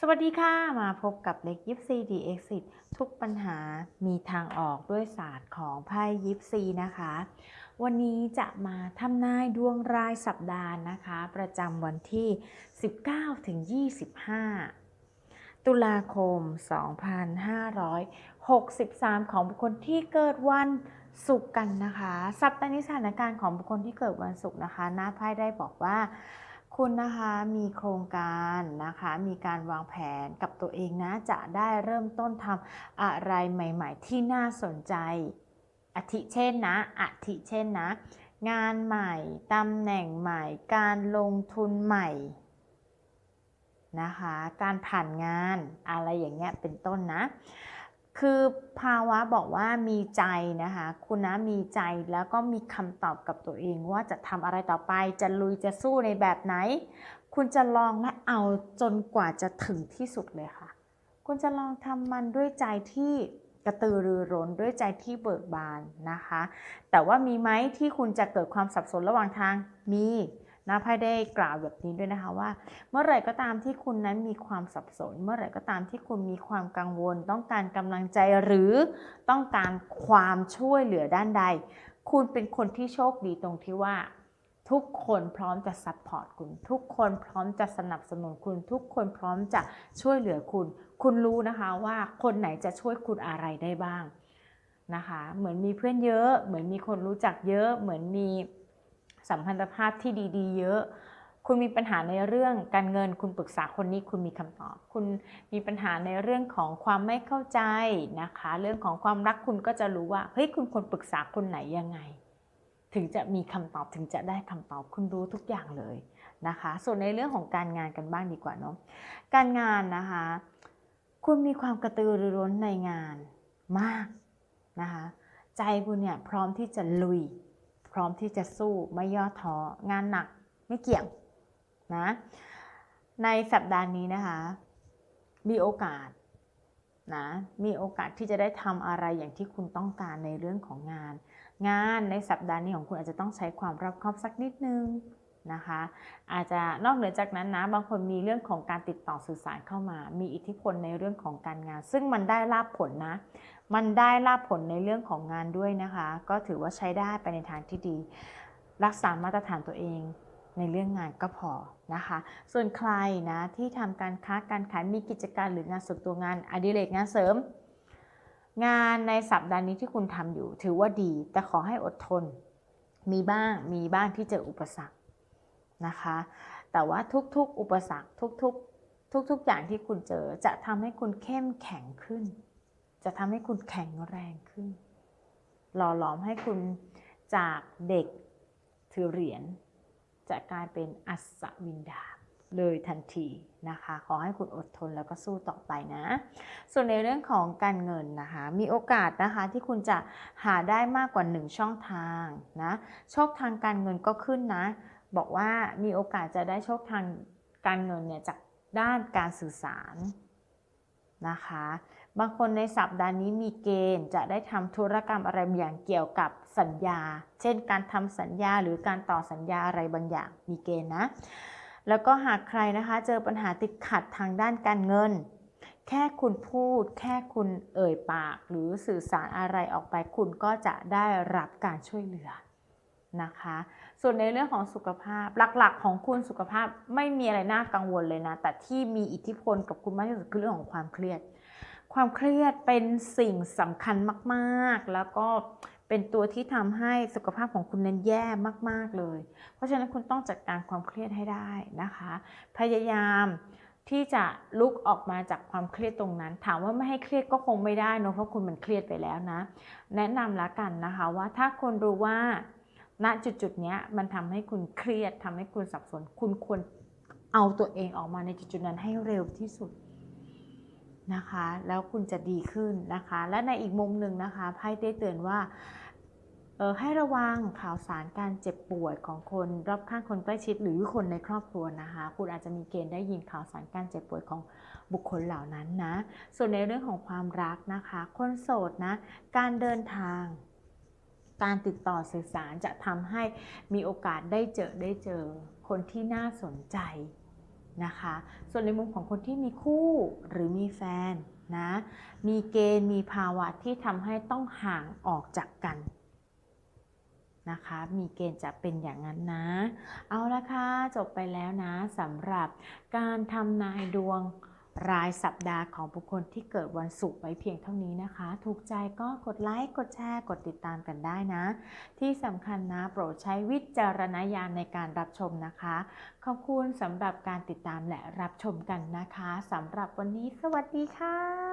สวัสดีค่ะ มาพบกับเล็กยิปซีดีเอ็กซิทุกปัญหามีทางออกด้วยศาสตร์ของไพ่ยิปซีนะคะ วันนี้จะมาทำนายดวงรายสัปดาห์นะคะ ประจำวันที่ 19ถึง25 ตุลาคม 2563 ของบุคคลที่เกิดวันศุกร์กันนะคะ สัปดาห์นี้สถานการณ์ของบุคคลที่เกิดวันศุกร์นะคะ หน้าไพ่ได้บอกว่า คุณนะคะมีโครงการนะคะมีการวางแผนกับตัวเองนะ จะได้เริ่มต้นทำอะไรใหม่ๆ ที่น่าสนใจอาทิเช่นนะอาทิเช่นนะ งานใหม่ตำแหน่งใหม่ การลงทุนใหม่นะคะ การผ่านงานอะไรอย่างเงี้ยเป็นต้นนะ คือภาวะบอกว่ามีใจนะคะ คุณนะมีใจแล้วก็มีคำตอบกับตัวเองว่าจะทำอะไรต่อไป จะลุยจะสู้ในแบบไหน คุณจะลองและเอาจนกว่าจะถึงที่สุดเลยค่ะ คุณจะลองทำมันด้วยใจที่กระตือรือร้นด้วยใจที่เบิกบานนะคะ แต่ว่ามีไหมที่คุณจะเกิดความสับสนระหว่างทางมี นะไพ่ได้กล่าวแบบนี้ด้วยนะคะว่า เมื่อไหร่ก็ตามที่คุณนั้นมีความสับสน เมื่อไหร่ก็ตามที่คุณมีความกังวล ต้องการกำลังใจหรือต้องการความช่วยเหลือด้านใด คุณเป็นคนที่โชคดีตรงที่ว่า ทุกคนพร้อมจะซัพพอร์ตคุณ ทุกคนพร้อมจะสนับสนุนคุณ ทุกคนพร้อมจะช่วยเหลือคุณ คุณรู้นะคะว่าคนไหนจะช่วยคุณอะไรได้บ้างนะคะ เหมือนมีเพื่อนเยอะ เหมือนมีคนรู้จักเยอะ เหมือนมี สัมพันธภาพที่ดีๆ เยอะ คุณมีปัญหาในเรื่องการเงิน คุณปรึกษาคนนี้คุณมีคำตอบ คุณมีปัญหาในเรื่องของความไม่เข้าใจนะคะ เรื่องของความรักคุณก็จะรู้ว่าเฮ้ยคุณควรปรึกษาคนไหนยังไง ถึงจะมีคำตอบถึงจะได้คำตอบคุณรู้ทุกอย่างเลยนะคะ ส่วนในเรื่องของการงานกันบ้างดีกว่าเนาะการงานนะคะ คุณมีความกระตือรือร้นในงานมากนะคะ ใจคุณเนี่ยพร้อมที่จะลุย ร้อมที่จะสู้ไม่ย่อท้องานหนักไม่เกี่ยงนะในสัปดาห์นี้นะคะ มีโอกาสนะมีโอกาสที่จะได้ทำอะไรอย่างที่คุณต้องการในเรื่องของงาน งานในสัปดาห์นี้ของคุณอาจจะต้องใช้ความรอบคอบสักนิดนึงนะคะ อาจจะนอกเหนือจากนั้นนะบางคนมีเรื่องของการติดต่อสื่อสารเข้ามา มีอิทธิพลในเรื่องของการงาน ซึ่งมันได้ลาบผลนะ มันได้ลาบผลในเรื่องของงานด้วยนะคะ ก็ถือว่าใช้ได้ไปในทางที่ดี รักษามาตรฐานตัวเองในเรื่องงานก็พอนะคะ ส่วนใครนะที่ทำการค้าการขายมีกิจการหรืองานส่วนตัวงานอดิเรกงานเสริม งานในสัปดาห์นี้ที่คุณทำอยู่ ถือว่าดี แต่ขอให้อดทน มีบ้างมีบ้างที่เจออุปสรรคนะคะ แต่ว่าทุกๆ อุปสรรคทุกๆ ทุกๆอย่างที่คุณเจอจะทำให้คุณเข้มแข็งขึ้น จะทำให้คุณแข็งแรงขึ้น หล่อหลอมให้คุณจากเด็กถือเหรียญจะกลายเป็นอัศวินดาเลยทันทีนะคะ ขอให้คุณอดทนแล้วก็สู้ต่อไปนะ ส่วนในเรื่องของการเงินนะคะ มีโอกาสนะคะที่คุณจะหาได้มากกว่า 1 ช่องทางนะโชคทางการเงินก็ขึ้นนะ บอกว่ามีโอกาสจะได้โชคทางการเงินเนี่ยจากด้านการสื่อสารนะคะ บางคนในสัปดาห์นี้มีเกณฑ์จะได้ทำธุรกรรมอะไรบางอย่างเกี่ยวกับสัญญา เช่น การทำสัญญาหรือการต่อสัญญาอะไรบางอย่างมีเกณฑ์นะ แล้วก็หากใครนะคะเจอปัญหาติดขัดทางด้านการเงิน แค่คุณพูด แค่คุณเอ่ยปาก หรือสื่อสารอะไรออกไปคุณก็จะได้รับการช่วยเหลือนะคะ ส่วนในเรื่องของสุขภาพหลักๆ ของคุณสุขภาพไม่มีอะไรน่ากังวลเลยนะ แต่ที่มีอิทธิพลกับคุณมากที่สุดคือเรื่องของความเครียด ความเครียดเป็นสิ่งสำคัญมาก ๆ แล้วก็เป็นตัวที่ทำให้สุขภาพของคุณนั้นแย่มาก ๆ เลย เพราะฉะนั้นคุณต้องจัดการความเครียดให้ได้นะคะ พยายามที่จะลุกออกมาจากความเครียดตรงนั้น ถามว่าไม่ให้เครียดก็คงไม่ได้เนอะเพราะคุณมันเครียดไปแล้วนะ แนะนำละกันนะคะว่าถ้าคุณรู้ว่าณจุดจุดนี้มันทำให้คุณเครียดทำให้คุณสับสน คุณควรเอาตัวเองออกมาในจุดจุดนั้นให้เร็วที่สุด นะคะ แล้วคุณจะดีขึ้นนะคะ และในอีกมุมหนึ่งนะคะไพ่ได้เตือนว่าออให้ระวังข่าวสารการเจ็บป่วยของคนรอบข้างคนใกล้ชิดหรือคนในครอบครัวนะคะ คุณอาจจะมีเกณฑ์ได้ยินข่าวสารการเจ็บป่วยของบุคคลเหล่านั้นนะ ส่วนในเรื่องของความรักนะคะ คนโสดนะ การเดินทาง การติดต่อสื่อสารจะทำให้มีโอกาสได้เจอได้เจอคนที่น่าสนใจ นะคะ ส่วนในมุมของคนที่มีคู่หรือมีแฟนนะ มีเกณฑ์มีภาวะที่ทำให้ต้องห่างออกจากกันนะคะ มีเกณฑ์จะเป็นอย่างนั้นนะ เอาละค่ะ จบไปแล้วนะสำหรับการทำนายดวง รายสัปดาห์ของบุคคลที่เกิดวันศุกร์ไว้เพียงเท่านี้นะคะ ถูกใจก็กดไลค์ กดแชร์ กดติดตามกันได้นะ ที่สำคัญนะ โปรดใช้วิจารณญาณในการรับชมนะคะ ขอบคุณสำหรับการติดตามและรับชมกันนะคะสำหรับวันนี้สวัสดีค่ะ